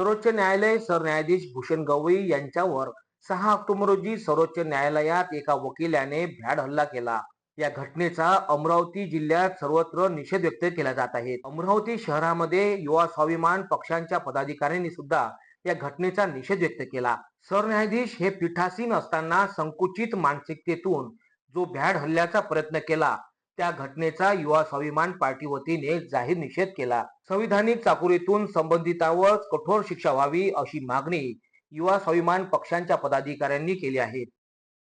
सर्वोच्च न्यायालय सरन्यायाधीश भूषण गवई यांच्यावर सहा ऑक्टोबर रोजी सर्वोच्च न्यायालयात एका वकिलाने भ्याड हल्ला केला. या घटनेचा अमरावती जिल्ह्यात सर्वत्र निषेध व्यक्त केला जात आहे. अमरावती शहरामध्ये युवा स्वाभिमान पक्षांच्या पदाधिकाऱ्यांनी सुद्धा या घटनेचा निषेध व्यक्त केला. सरन्यायाधीश हे पीठासीन असताना संकुचित मानसिकतेतून जो भ्याड हल्ल्याचा प्रयत्न केला त्या घटनेचा युवा स्वाभिमान पार्टी वतीने जाहीर निषेध केला. संविधानिक चाकुरीतून संबंधितांवर कठोर शिक्षा व्हावी अशी मागणी युवा स्वाभिमान पक्षांच्या पदाधिकाऱ्यांनी केली आहे.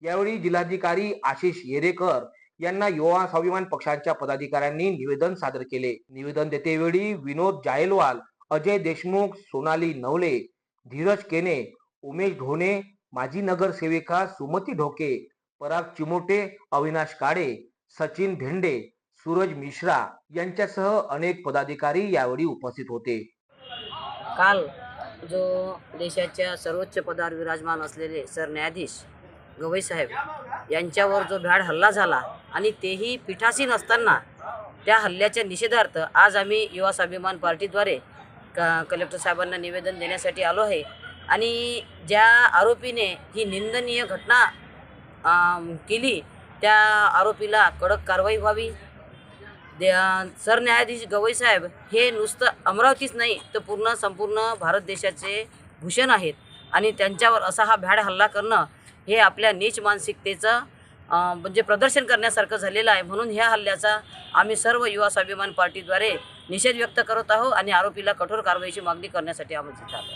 यावेळी जिल्हाधिकारी आशिष येरेकर यांना युवा स्वाभिमान पक्षांच्या पदाधिकाऱ्यांनी निवेदन सादर केले. निवेदन देतेवेळी विनोद जायलवाल अजय देशमुख सोनाली नवले धीरज केने उमेश ढोणे माजी नगरसेविका सुमती ढोके पराग चिमोटे अविनाश काळे सचिन भेंडे सूरज मिश्रा यांच्यासह अनेक पदाधिकारी यावेळी उपस्थित होते. काल जो देशाच्या सर्वोच्च पदावर विराजमान असलेले सरन्यायाधीश गवई साहेब यांच्यावर जो भ्याड हल्ला झाला आणि तेही पीठासीन असताना त्या हल्ल्याच्या निषेधार्थ आज आम्ही युवा स्वाभिमान पार्टीद्वारे क कलेक्टर साहेबांना निवेदन देण्यासाठी आलो आहे. आणि ज्या आरोपीने ही निंदनीय घटना केली त्या आरोपीला कडक कारवाई व्हावी. दे सरन्यायाधीश गवई साहेब हे नुसतं अमरावतीच नाही तर पूर्ण संपूर्ण भारत देशाचे भूषण आहेत. आणि त्यांच्यावर असा हा भ्याड हल्ला करणं हे आपल्या नीच मानसिकतेचं म्हणजे प्रदर्शन करण्यासारखं झालेलं आहे. म्हणून ह्या हल्ल्याचा आम्ही सर्व युवा स्वाभिमान पार्टीद्वारे निषेध व्यक्त करत आहोत आणि आरोपीला कठोर कारवाईची मागणी करण्यासाठी आम्ही तिथं आलो